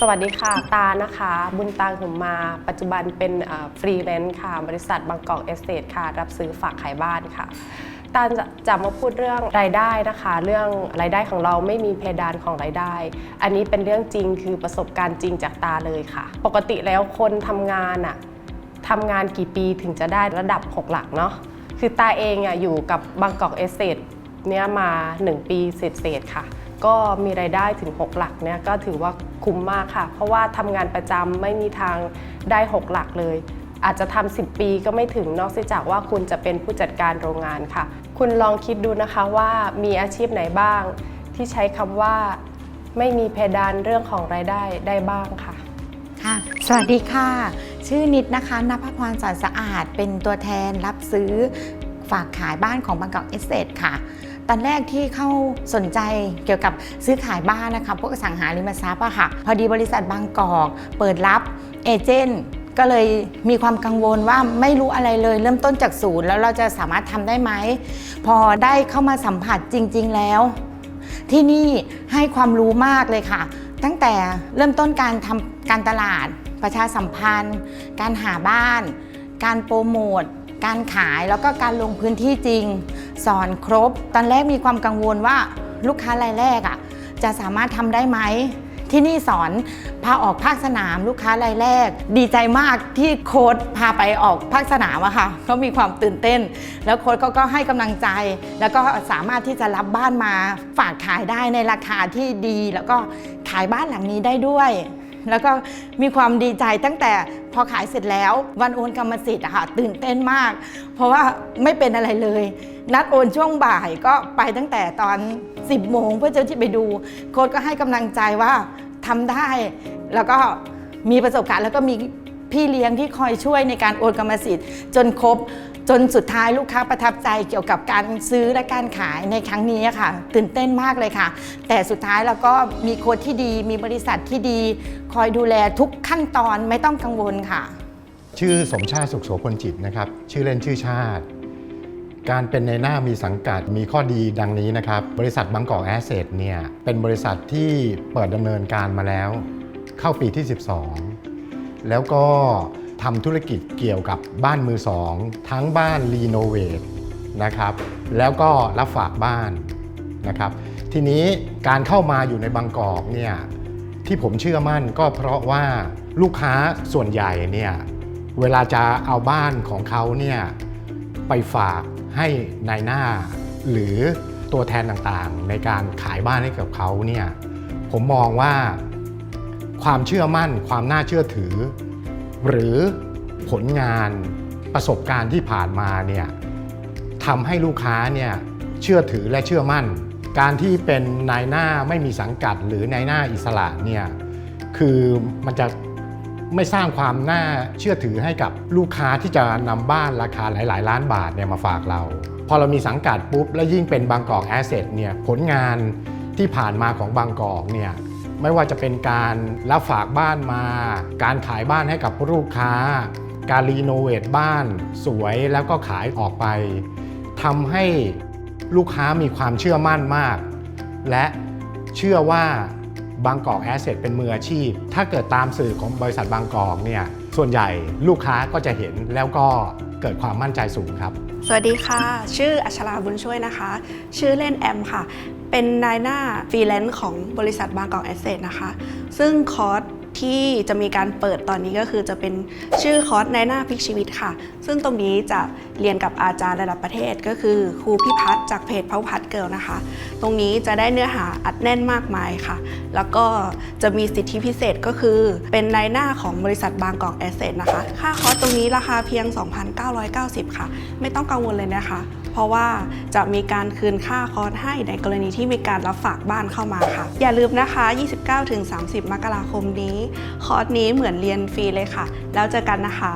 สวัสดีค่ะ ตานะคะ บุญตาหุมมา ปัจจุบันเป็นฟรีแลนซ์ค่ะ บริษัทบางกอกเอสเตทค่ะ รับซื้อฝากขายบ้านค่ะตาจะจะมาพูดเรื่องรายได้นะคะ เรื่องรายได้ของเราไม่มีเพดานของรายได้ อันนี้เป็นเรื่องจริงคือประสบการณ์จริงจากตาเลยค่ะ ปกติแล้วคนทำงานอะทำงานกี่ปีถึงจะได้ระดับ 6 หลักเนาะคือตาเองอะอยู่กับบางกอกเอสเตทเนี่ยมา 1 ปีเศษๆค่ะ ก็มีรายได้ถึง 6 หลักเนี่ยก็ถือว่า คุ้มมากค่ะ เพราะว่าทำงานประจำไม่มีทางได้ 6 หลักเลย อาจจะทำ10 ปีก็ไม่ถึงนอกจากว่าคุณจะเป็นผู้จัดการโรงงานค่ะ คุณลองคิดดูนะคะว่ามีอาชีพไหนบ้าง ที่ใช้คำว่า ไม่มีเพดานเรื่องของรายได้ได้บ้างค่ะค่ะสวัสดีค่ะ ชื่อนิดนะคะนภพรสอนสะอาด เป็นตัวแทนรับซื้อฝากขายบ้านของบางกอกเอสเตค่ะ ตอนแรกที่เข้าสนใจเกี่ยวกับซื้อขายบ้านนะคะพวกสังหาริมทรัพย์อะค่ะ พอดีบริษัทบางกอก เปิดรับเอเจนต์ก็เลยมีความกังวลว่าไม่รู้อะไรเลย เริ่มต้นจากศูนย์แล้วเราจะสามารถทำได้ไหม พอได้เข้ามาสัมผัสจริง ๆ แล้ว ที่นี่ให้ความรู้มากเลยค่ะ ตั้งแต่เริ่มต้นการทำการตลาด ประชาสัมพันธ์ การหาบ้าน การโปรโมทการขายแล้วก็การลงพื้นที่จริง สอนครบ ตอนแรกมีความกังวลว่าลูกค้ารายแรกอะจะสามารถทำได้ไหมที่นี่สอนพาออกภาคสนามลูกค้ารายแรก ดีใจมากที่โค้ดพาไปออกภาคสนามอะค่ะเขามีความตื่นเต้น แล้วโค้ดก็ให้กำลังใจ แล้วก็สามารถที่จะรับบ้านมาฝากขายได้ในราคาที่ดี แล้วก็ขายบ้านหลังนี้ได้ด้วย แล้วก็มีความดีใจตั้งแต่พอขายเสร็จแล้ววันโอนกรรมสิทธิ์อะค่ะตื่นเต้นมาก เพราะว่าไม่เป็นอะไรเลย นัดโอนช่วงบ่ายก็ไปตั้งแต่ตอน 10โมงเพื่อจะที่ไปดู โค้ดก็ให้กำลังใจว่าทำได้ แล้วก็มีประสบการณ์แล้วก็มีพี่เลี้ยงที่คอยช่วยในการโอนกรรมสิทธิ์ จนครบ จนสุดท้ายลูกค้าประทับใจเกี่ยวกับการซื้อและการขายในครั้งนี้ค่ะ ตื่นเต้นมากเลยค่ะ แต่สุดท้ายเราก็มีโค้ดที่ดี มีบริษัทที่ดี คอยดูแลทุกขั้นตอนไม่ต้องกังวลค่ะ ชื่อสมชาติสุขโสพลจิตนะครับ ชื่อเล่นชื่อชาติ การเป็นในหน้ามีสังกัดมีข้อดีดังนี้นะครับ บริษัทบางกอกแอสเซทเนี่ยเป็นบริษัทที่เปิดดำเนินการมาแล้ว เข้าปีที่ 12 แล้วก็ ทำธุรกิจเกี่ยวกับบ้านมือสอง ทั้งบ้านรีโนเวทนะครับแล้วก็รับฝากบ้านนะครับทีนี้การเข้ามาอยู่ในบางกอกเนี่ยที่ผมเชื่อมั่นก็เพราะว่าลูกค้าส่วนใหญ่เนี่ยเวลาจะเอาบ้านของเขาเนี่ยไปฝากให้นายหน้า หรือตัวแทนต่างๆ ในการขายบ้านให้กับเขาเนี่ยผมมองว่าความเชื่อมั่นความน่าเชื่อถือ หรือผลงานประสบการณ์ที่ผ่านมาเนี่ยทำให้ลูกค้าเนี่ยเชื่อถือและเชื่อมั่น การที่เป็นนายหน้าไม่มีสังกัด หรือนายหน้าอิสระเนี่ยคือมันจะไม่สร้างความน่าเชื่อถือให้กับลูกค้าที่จะนำบ้านราคาหลาย ๆ ล้านบาทเนี่ยมาฝากเรา พอเรามีสังกัดปุ๊บ และยิ่งเป็นบางกอกแอสเซทเนี่ยผลงานที่ผ่านมาของบางกอกเนี่ย ไม่ว่าจะเป็นการรับฝากบ้านมา การขายบ้านให้กับลูกค้า การรีโนเวทบ้านสวยแล้วก็ขายออกไปทำให้ลูกค้ามีความเชื่อมั่นมาก และเชื่อว่าบางกอกแอสเซทเป็นมืออาชีพ ถ้าเกิดตามสื่อของบริษัทบางกอกเนี่ยส่วนใหญ่ลูกค้าก็จะเห็นแล้วก็เกิดความมั่นใจสูงครับ สวัสดีค่ะ ชื่ออัชราบุญช่วยนะคะ ชื่อเล่นแอมค่ะ เป็นนายหน้าฟรีแลนซ์ของบริษัทบางกอกแอสเซทนะคะ ซึ่งคอร์สที่จะมีการเปิดตอนนี้ก็คือจะเป็นชื่อคอร์สนายหน้าพลิกชีวิตค่ะ ซึ่งตรงนี้จะเรียนกับอาจารย์ระดับประเทศ ก็คือครูพิพัฒน์จากเพจพาพัฒน์เกิลนะคะ ตรงนี้จะได้เนื้อหาอัดแน่นมากมายค่ะ แล้วก็จะมีสิทธิพิเศษก็คือเป็นนายหน้าของบริษัทบางกอกแอสเซทนะคะ ค่าคอร์สตรงนี้ราคาเพียง 2,990 ค่ะ ไม่ต้องกังวลเลยนะคะ เพราะว่าจะมีการคืนค่าคอร์สให้ในกรณีที่มีการรับฝากบ้านเข้ามาค่ะ อย่าลืมนะคะ 29-30 มกราคมนี้ คอร์สนี้เหมือนเรียนฟรีเลยค่ะ แล้วเจอกันนะคะ